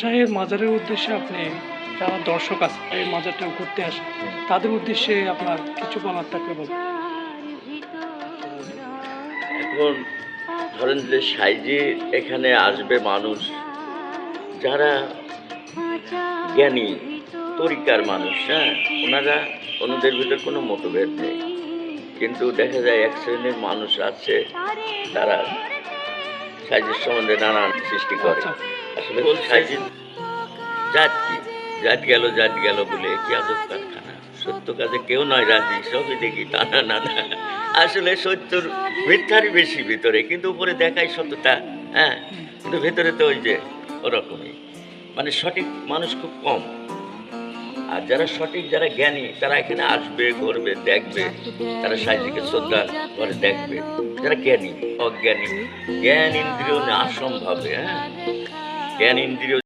শাহের মাজারের উদ্দেশ্যে আপনি যারা দর্শক আছে এই মাজারটা ঘুরতে আসে তাদের উদ্দেশ্যে আপনার কিছু বলার থাকলে বলুন। এখন ধরেন যে সাইজে এখানে আসবে মানুষ যারা জ্ঞানী তরিকার মানুষ হ্যাঁ? ওনারা ওনাদের ভিতরে কোনো মতভেদ নেই। কিন্তু দেখা যায় এক শ্রেণির মানুষ আছে তারা সাইজের সম্বন্ধে নানান সৃষ্টি করে। আচ্ছা। জাত কি? জাত গেল জাত গেল বলে কি কারখানা। সত্য কাজে কেউ নয় রাজি, সবই দেখি টানা না না আসলে সত্যর মিথ্যারই বেশি ভিতরে, কিন্তু উপরে দেখায় সত্যতা হ্যাঁ? কিন্তু ভেতরে তো ওই যে ওরকমই। মানে সঠিক মানুষ খুব কম। আর যারা সঠিক, যারা জ্ঞানী, তারা এখানে আসবে, ঘুরবে, দেখবে। তারা সাহিত্যকে শ্রদ্ধা করে দেখবে। যারা জ্ঞানী, অজ্ঞানী, জ্ঞান ইন্দ্রিয় অসম্ভবে হ্যাঁ? জ্ঞান ইন্দ্রিয়